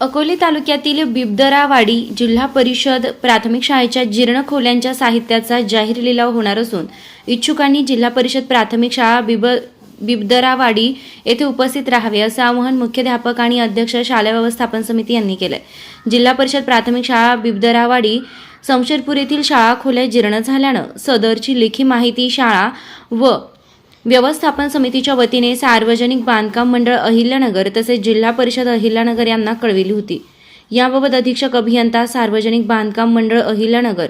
अकोले तालुक्यातील बिबदरावाडी जिल्हा परिषद प्राथमिक शाळेच्या जीर्ण खोल्यांच्या साहित्याचा जाहीर लिलाव होणार असून इच्छुकांनी जिल्हा परिषद प्राथमिक शाळा बिब बिबदरावाडी येथे उपस्थित राहावे असं आवाहन मुख्याध्यापक आणि अध्यक्ष शाळा व्यवस्थापन समिती यांनी केलंय. जिल्हा परिषद प्राथमिक शाळा बिबदरावाडी समशेरपूर येथील शाळा खोल्या जीर्ण झाल्यानं सदरची लेखी माहिती शाळा व व्यवस्थापन समितीच्या वतीने सार्वजनिक बांधकाम मंडळ अहिल्यानगर तसेच जिल्हा परिषद अहिल्यानगर यांना कळविली होती. याबाबत अधीक्षक अभियंता सार्वजनिक बांधकाम मंडळ अहिल्यानगर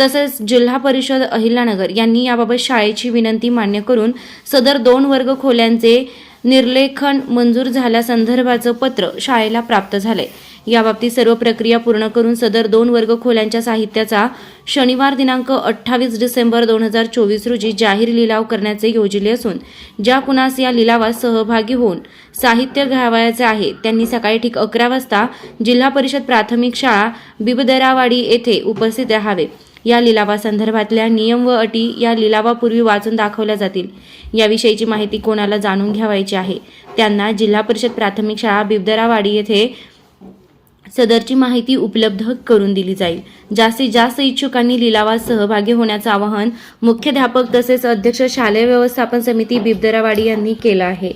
तसेच जिल्हा परिषद अहिल्यानगर यांनी याबाबत शाळेची विनंती मान्य करून सदर दोन वर्ग खोल्यांचे निर्लेखन मंजूर झाल्यासंदर्भाचं पत्र शाळेला प्राप्त झालंय. याबाबतीत सर्व प्रक्रिया पूर्ण करून सदर दोन वर्ग खोल्यांच्या साहित्याचा शनिवार दिनांक अठ्ठावीस डिसेंबर दोन हजार चोवीस रोजी जाहीर लिलाव करण्याचे योजले असून ज्या कुणास या लिलावात सहभागी होऊन साहित्य घ्यावायचे आहे त्यांनी सकाळी ठीक अकरा वाजता जिल्हा परिषद प्राथमिक शाळा बिबदरावाडी येथे उपस्थित राहावे. या लिलावासंदर्भातल्या नियम व अटी या लिलावापूर्वी वाचून दाखवल्या जातील. याविषयीची माहिती कोणाला जाणून घ्यावायची आहे? त्यांना जिल्हा परिषद प्राथमिक शाळा बिबदरावाडी येथे सदरची माहिती उपलब्ध करून दिली जाईल. जास्तीत जास्त इच्छुकांनी लिलावात सहभागी होण्याचं आवाहन मुख्याध्यापक तसेच अध्यक्ष शालेय व्यवस्थापन समिती बिबदरावाडी यांनी केलं आहे.